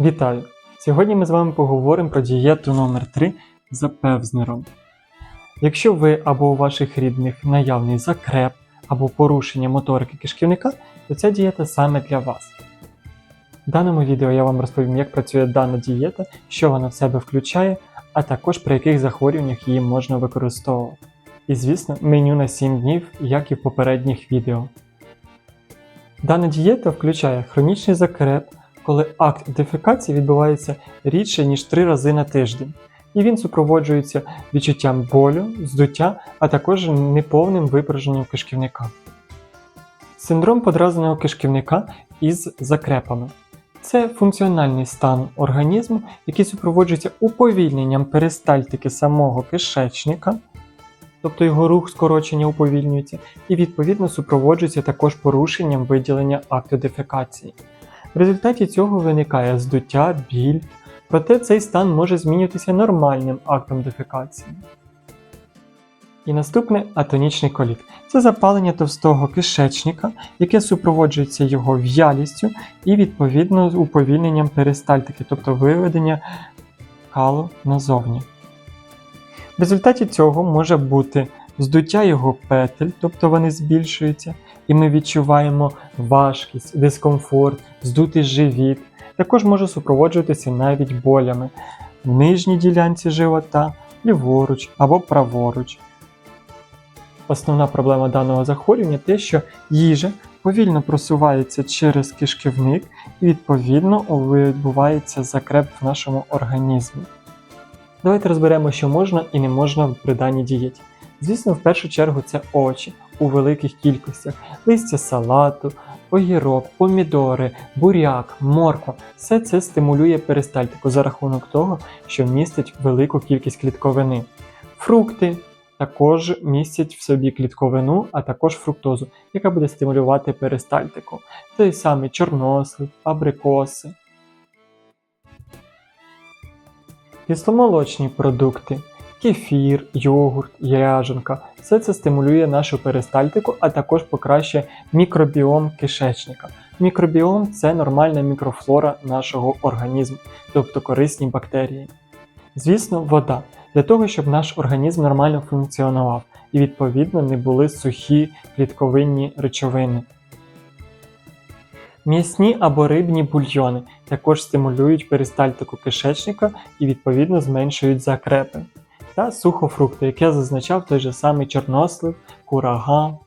Вітаю! Сьогодні ми з вами поговоримо про дієту номер 3 за певзнером. Якщо ви або у ваших рідних наявний закреп або порушення моторики кишківника, то ця дієта саме для вас. В даному відео я вам розповім, як працює дана дієта, що вона в себе включає, а також при яких захворюваннях її можна використовувати. І, звісно, меню на 7 днів, як і в попередніх відео. Дана дієта включає хронічний закреп, коли акт дефекації відбувається рідше, ніж 3 рази на тиждень, і він супроводжується відчуттям болю, здуття, а також неповним випраженням кишківника. Синдром подразненого кишківника із закрепами. Це функціональний стан організму, який супроводжується уповільненням перистальтики самого кишечника, тобто його рух скорочення уповільнюється, і відповідно супроводжується також порушенням виділення акту дефекації. В результаті цього виникає здуття, біль, проте цей стан може змінюватися нормальним актом дефекації. І наступне атонічний коліт. Це запалення товстого кишечника, яке супроводжується його в'ялістю і відповідно уповільненням перистальтики, тобто виведення калу назовні. В результаті цього може бути здуття його петель, тобто вони збільшуються, і ми відчуваємо важкість, дискомфорт, здутий живіт. Також може супроводжуватися навіть болями в нижній ділянці живота, ліворуч або праворуч. Основна проблема даного захворювання те, що їжа повільно просувається через кишківник і відповідно відбувається закреп в нашому організмі. Давайте розберемо, що можна і не можна при даній дієті. Звісно, в першу чергу це овочі у великих кількостях, листя салату, огірок, помідори, буряк, морква. Все це стимулює перистальтику за рахунок того, що містить велику кількість клітковини. Фрукти також містять в собі клітковину, а також фруктозу, яка буде стимулювати перистальтику. Той самий чорнослив, абрикоси. Кисломолочні продукти, кефір, йогурт, ряженка. Все це стимулює нашу перистальтику, а також покращує мікробіом кишечника. Мікробіом це нормальна мікрофлора нашого організму, тобто корисні бактерії. Звісно, вода для того, щоб наш організм нормально функціонував і відповідно не були сухі клітковинні речовини. М'ясні або рибні бульйони також стимулюють перистальтику кишечника і відповідно зменшують закрепи. Та сухофрукти, як я зазначав той же самий чорнослив, курага.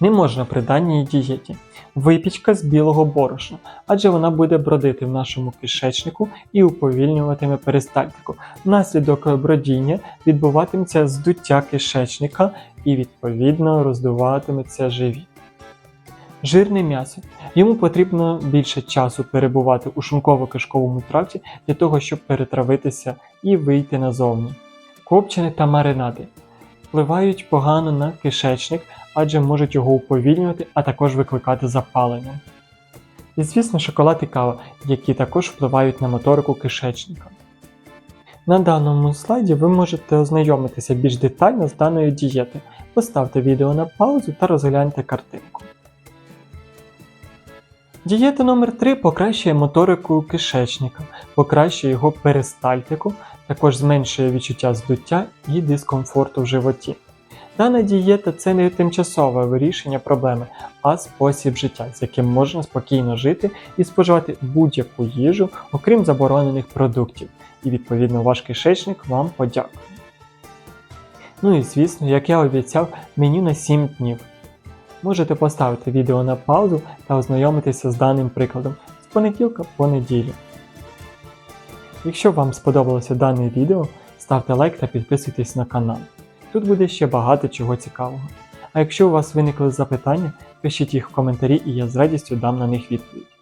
Не можна при даній дієті. Випічка з білого борошна, адже вона буде бродити в нашому кишечнику і уповільнюватиме перистальтику. Внаслідок бродіння відбуватиметься здуття кишечника і відповідно роздуватиметься живіт. Жирне м'ясо. Йому потрібно більше часу перебувати у шлунково-кишковому тракті для того, щоб перетравитися і вийти назовні. Копчені та маринади впливають погано на кишечник, адже можуть його уповільнювати, а також викликати запалення. І, звісно, шоколад і кава, які також впливають на моторику кишечника. На даному слайді ви можете ознайомитися більш детально з даною дієтою. Поставте відео на паузу та розгляньте картинку. Дієта номер 3 покращує моторику кишечника, покращує його перистальтику, також зменшує відчуття здуття і дискомфорту в животі. Дана дієта це не тимчасове вирішення проблеми, а спосіб життя, з яким можна спокійно жити і споживати будь-яку їжу, окрім заборонених продуктів. І відповідно ваш кишечник вам подякує. Ну і звісно, як я обіцяв, меню на 7 днів. Можете поставити відео на паузу та ознайомитися з даним прикладом з понеділка по неділю. Якщо вам сподобалося дане відео, ставте лайк та підписуйтесь на канал. Тут буде ще багато чого цікавого. А якщо у вас виникли запитання, пишіть їх в коментарі і я з радістю дам на них відповідь.